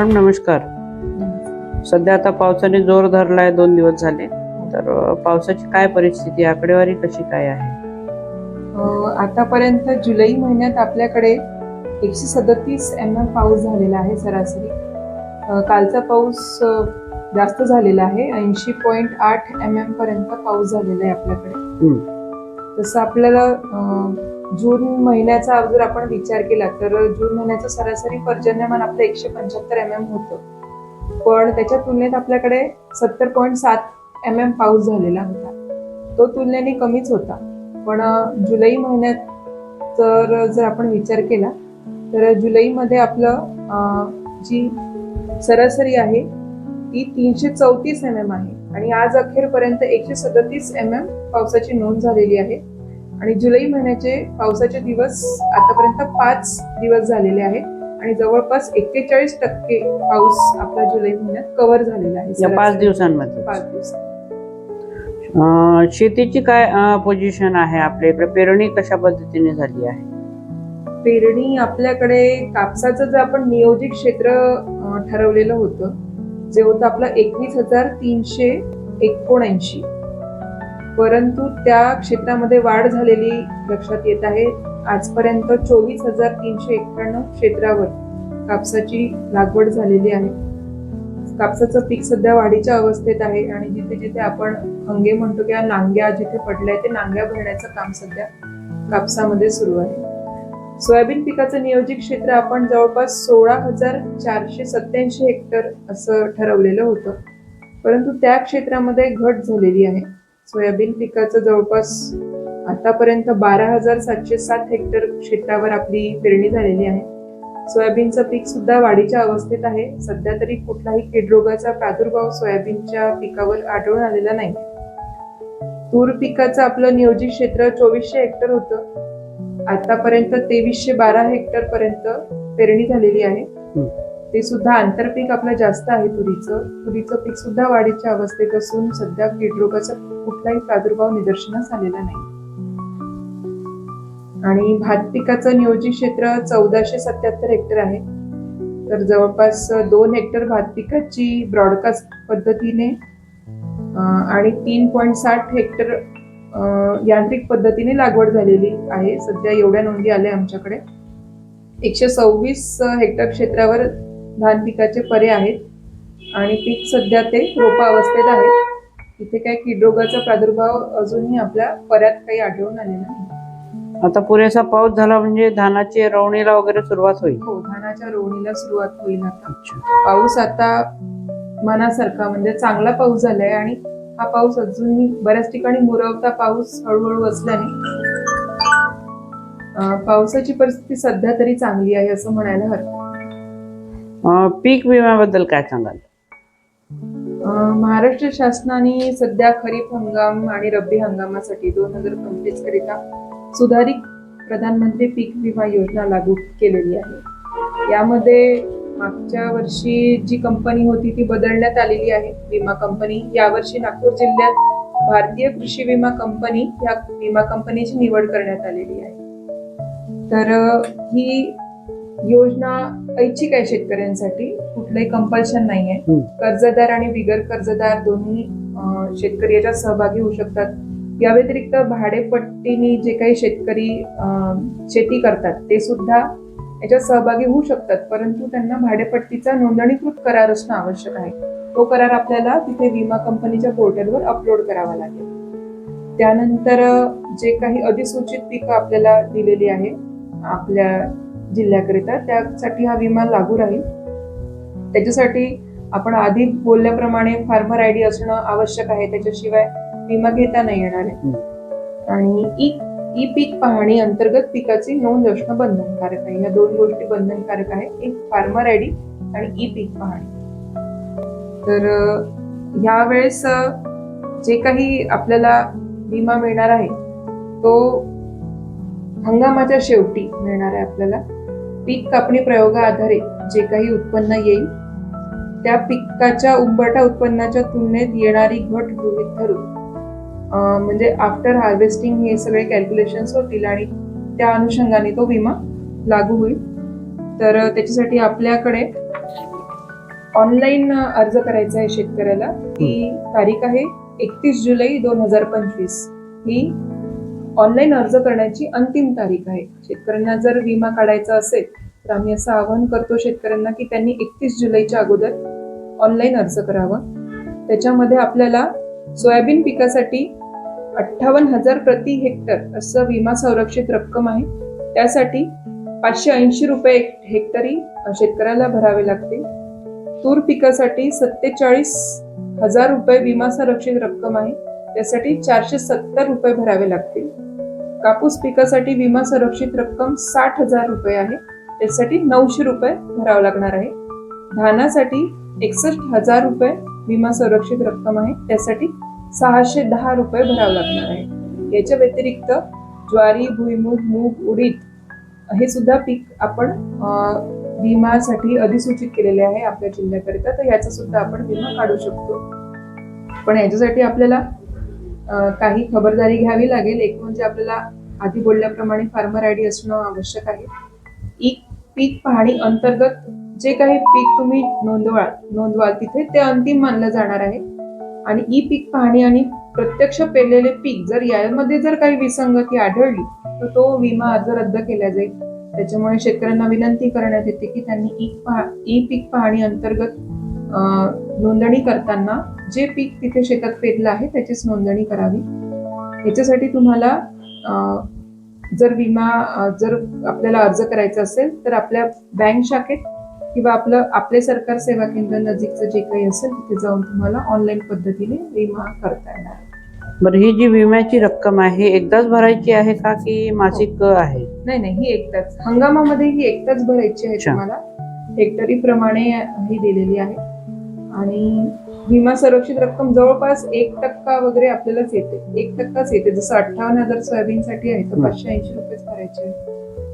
Madam नमस्कार. सध्या आता पावसाने जोर धरलाय दोन दिवस झाले. तर पावसाची काय परिस्थिती? आकडेवारी कशी काय आहे? आतापर्यंत जुलै महिन्यात आपल्याकडे एकशे सदतीस एम एम पाऊस झालेला आहे सरासरी. कालचा पाऊस जास्त झालेला आहे. ऐंशी पॉईंट आठ एम एम पर्यंत पाऊस झालेला आहे आपल्याकडे. तसं आपल्याला जून महिन्याचा जर आपण विचार केला तर जून महिन्याचं सरासरी पर्जन्यमान आपलं एकशे पंच्याहत्तर एम एम होतं. पण त्याच्या तुलनेत आपल्याकडे सत्तर पॉईंट सात एम एम पाऊस झालेला होता. तो तुलनेने कमीच होता. पण जुलै महिन्यात तर जर आपण विचार केला तर जुलैमध्ये आपलं जी सरासरी आहे ती तीनशे चौतीस एम एम आहे. आणि आज अखेरपर्यंत एकशे सदतीस एम एम पावसाची नोंद झालेली आहे. आणि जुलै महिन्याचे पावसाचे दिवस आतापर्यंत पाच दिवस झालेले आहे आणि जवळपास एक्केचाळीस टक्के पाऊस आपला जुलै महिन्यात कव्हर झालेला आहे. या पाच. दिवसांमध्ये पाच दिवस शेतीची काय पोझिशन आहे आपल्या इकडे? पेरणी कशा पद्धतीने झाली आहे? पेरणी आपल्याकडे कापसाचं जे आपण नियोजित क्षेत्र ठरवलेलं होतं जे होतं आपलं एकवीस हजार तीनशे एकोणऐंशी. परंतु त्या क्षेत्रामध्ये वाढ झालेली लक्षात येत आहे. आजपर्यंत चोवीस हजार तीनशे एक्क्याण्णव क्षेत्रावर कापसाची लागवड झालेली आहे. कापसाचं पीक सध्या वाढीच्या अवस्थेत आहे आणि जिथे जिथे आपण हंगे म्हणतो किंवा नांग्या जिथे पडल्या ते नांग्या भरण्याचं काम सध्या कापसामध्ये सुरू आहे. सोयाबीन पिकाचं नियोजित क्षेत्र आपण जवळपास सोळा हजार चारशे सत्याऐंशी हेक्टर असं ठरवलेलं होतं परंतु त्या क्षेत्रामध्ये घट झालेली आहे सोयाबीन पिकाचं जवळपास आतापर्यंत बारा हजार सातशे सात हेक्टर क्षेत्रावर आपली पेरणी झालेली आहे. सोयाबीनचं पीक सुद्धा वाढीच्या अवस्थेत आहे. सध्या तरी कुठलाही कीड रोगाचा प्रादुर्भाव सोयाबीनच्या पिकावर आढळून आलेला नाही. तूर पिकाचं आपलं नियोजित क्षेत्र चोवीसशे हेक्टर होतं. आतापर्यंत तेवीसशे बारा हेक्टर पर्यंत पेरणी झालेली आहे. ते सुद्धा आंतरपीक आपलं जास्त आहे तुरीचं. तुरीचं पीक सुद्धा वाढीच्या अवस्थेत असून सध्या कीड रोगाचा कुठलाही प्रादुर्भाव निदर्शनास आलेला नाही. आणि भात पिकाचं नियोजित क्षेत्र चौदाशे सत्याहत्तर हेक्टर आहे. तर जवळपास दोन हेक्टर भात पिकाची ब्रॉडकास्ट पद्धतीने आणि तीन पॉईंट साठ हेक्टर यांत्रिक पद्धतीने लागवड झालेली आहे. सध्या एवढ्या नोंदी आल्या आमच्याकडे. एकशे सव्वीस हेक्टर क्षेत्रावर धान पिकाचे परे आहेत आणि पीक सध्या ते रोपा अवस्थेत आहे इथे काही कीड रोगाचा प्रादुर्भाव अजूनही आपल्या पर्यात काही आढळून आलेला नाही. आता पुरेसा पाऊस झाला म्हणजे धानाची रवणीला वगैरे सुरुवात होईल. हो धानाच्या रोवणीला सुरुवात होईल आता. अच्छा. पाऊस आता मनासारखा म्हणजे चांगला पाऊस झालाय आणि हा पाऊस अजूनही बऱ्याच ठिकाणी मुरवता पाऊस हळूहळू असल्याने अं, पावसाची परिस्थिती सध्या तरी चांगली आहे असं म्हणायला हरकत पीक विम्याबद्दल काय सांगाल? महाराष्ट्र शासनाने सध्या खरीप हंगाम आणि रब्बी हंगामासाठी दोन हजार पंचवीस करिता सुधारित प्रधानमंत्री पीक विमा योजना लागू केलेली आहे. यामध्ये मागच्या वर्षी जी कंपनी होती ती बदलण्यात आलेली आहे. विमा कंपनी यावर्षी नागपूर जिल्ह्यात भारतीय कृषी विमा कंपनी या विमा कंपनीची निवड करण्यात आलेली आहे. तर ही योजना ऐच्छिक आहे शेतकऱ्यांसाठी. कुठलंही कंपल्शन नाहीये. कर्जदार आणि बिगर कर्जदार दोन्ही शेतकरी याच्यात सहभागी होऊ शकतात. या व्यतिरिक्त भाडेपट्टीने जे काही शेतकरी शेती करतात ते सुद्धा याच्यात सहभागी होऊ शकतात. परंतु त्यांना भाडेपट्टीचा नोंदणीकृत करार असणं आवश्यक आहे. तो करार आपल्याला तिथे विमा कंपनीच्या पोर्टलवर अपलोड करावा लागेल. त्यानंतर जे काही अधिसूचित पिकं आपल्याला दिलेली आहे आपल्या जिल्ह्याकरिता त्यासाठी हा विमा लागू राहील. त्याच्यासाठी आपण आधी बोलल्याप्रमाणे फार्मर आय डी असणं आवश्यक आहे. त्याच्याशिवाय विमा घेता नाही येणार आहे. आणि ई ई पीक पाहणी अंतर्गत पिकाची नोंद असणं बंधनकारक आहे. या दोन गोष्टी बंधनकारक आहे एक फार्मर आय डी आणि ई पीक पाहणी. तर यावेळेस जे काही आपल्याला विमा मिळणार आहे तो हंगामाच्या शेवटी मिळणार आहे आपल्याला. पीक कापणी प्रयोगाआधारे जे काही उत्पन्न येईल त्या पिकाच्या उंबरठा उत्पन्नाच्या तुलनेत येणारी घट गृहीत धरून. म्हणजे आफ्टर हार्वेस्टिंग हे सगळे कॅल्क्युलेशन्स होतील आणि त्या अनुषंगाने तो विमा लागू होईल. तर त्याच्यासाठी आपल्याकडे ऑनलाईन अर्ज करायचा आहे शेतकऱ्याला. ती तारीख आहे एकतीस जुलै दोन हजार पंचवीस. ही ऑनलाईन अर्ज करण्याची अंतिम तारीख आहे. शेतकऱ्यांना जर विमा काढायचा असेल तर आम्ही असं आवाहन करतो शेतकऱ्यांना की त्यांनी एकतीस जुलैच्या अगोदर ऑनलाईन अर्ज करावा. त्याच्यामध्ये आपल्याला सोयाबीन पिकासाठी अठ्ठावन्न हजार प्रति हेक्टर असं विमा संरक्षित रक्कम आहे. त्यासाठी पाचशे ऐंशी रुपये हेक्टरी शेतकऱ्याला भरावे लागते तूर पिकासाठी सत्तेचाळीस हजार रुपये विमा संरक्षित रक्कम आहे. त्यासाठी चारशे सत्तर रुपये भरावे लागतील. कापूस पिकासाठी विमा संरक्षित रक्कम साठ हजार रुपये आहे. त्यासाठी नऊशे रुपये भरावं लागणार आहे. धानासाठी एकसष्ट हजार रुपये विमा संरक्षित रक्कम आहे. त्यासाठी सहाशे दहा रुपये भरावं लागणार आहे. याच्या व्यतिरिक्त ज्वारी भुईमूग मूग उडीद हे सुद्धा पीक आपण विमासाठी अधिसूचित केलेले आहे आपल्या जिल्ह्याकरिता. तर याचा सुद्धा आपण विमा काढू शकतो. पण याच्यासाठी आपल्याला काही खबरदारी घ्यावी लागेल. एक म्हणजे आपल्याला आधी बोलल्याप्रमाणे फार्मर आय डी असणं आवश्यक आहे. ई पीक पाहणी अंतर्गत जे काही पीक तुम्ही नोंदवाल नोंदवाल तिथे ते अंतिम मानलं जाणार आहे. आणि ई पीक पाहणी आणि प्रत्यक्ष पेरलेले पीक जर यामध्ये जर काही विसंगती आढळली तर तो विमा अर्ज रद्द केला जाईल. त्याच्यामुळे शेतकऱ्यांना विनंती करण्यात येते की त्यांनी ई पीक पाहणी अंतर्गत नोंदणी करताना जे पीक तिथे शेतात पेरलं आहे त्याचीच नोंदणी करावी. याच्यासाठी तुम्हाला जर विमा जर आपल्याला अर्ज करायचा असेल तर आपल्या बँक शाखेत किंवा आपलं आपले सरकार सेवा केंद्र नजीकचं जे काही असेल तिथे जाऊन तुम्हाला ऑनलाईन पद्धतीने विमा करता येणार. आहे. बरं ही जी विम्याची रक्कम आहे एकदाच भरायची आहे का की मासिक आहे? नाही नाही ही एकटाच हंगामामध्ये ही एकटाच भरायची आहे. तुम्हाला. हेक्टरी प्रमाणे ही दिलेली आहे. आणि विमा संरक्षित रक्कम जवळपास एक टक्का वगैरे आपल्यालाच येते. एक टक्काच येते. जसं अठ्ठावन्न हजार सोयाबीनसाठी आहे तर. पाचशे ऐंशी रुपयेच भरायचे आहे.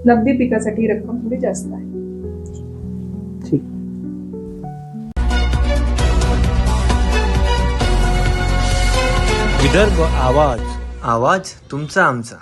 नगदी पिकासाठी ही रक्कम थोडी जास्त आहे. ठीक. विदर्भ आवाज. आवाज तुमचा आमचा.